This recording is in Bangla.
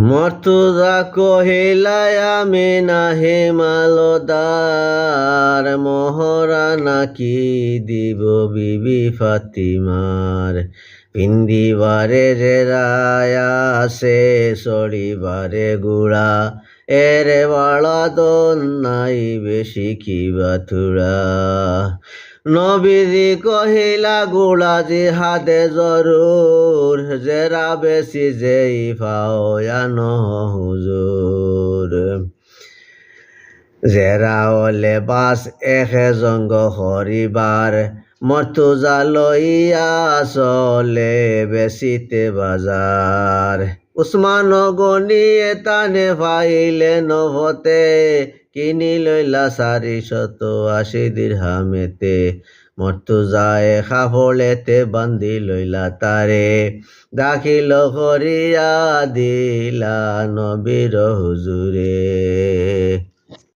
মর্তুদা কহিলাই মেনা নাহে মালদার মহরা নাকি দিব বিবি ফাতিমার? পিন্দিবারে যে রায়া, সে সরিবারে গুড়া। এরে বাড়া দন নাই বেশি কি বাথুরা নবীজি কহিলা, গুড়া জিহাদে জরুর, জেরা বেশি যেই ফাওয়ান হুজুর। জেরা ওলে বাস এহে জঙ্গ হরিবার মর্তুজা লইয়া চলে বেশিতে বাজার। উসমান গনিয়ে তানে পাইলে নভতে, কিনি লইলা চারিশত আশি দিরহামেতে। মর্তুজায়ে খাফলেতে বান্ধি লইলা তারে। দাখিল করিয়া দিলা নবীর হুজুরে।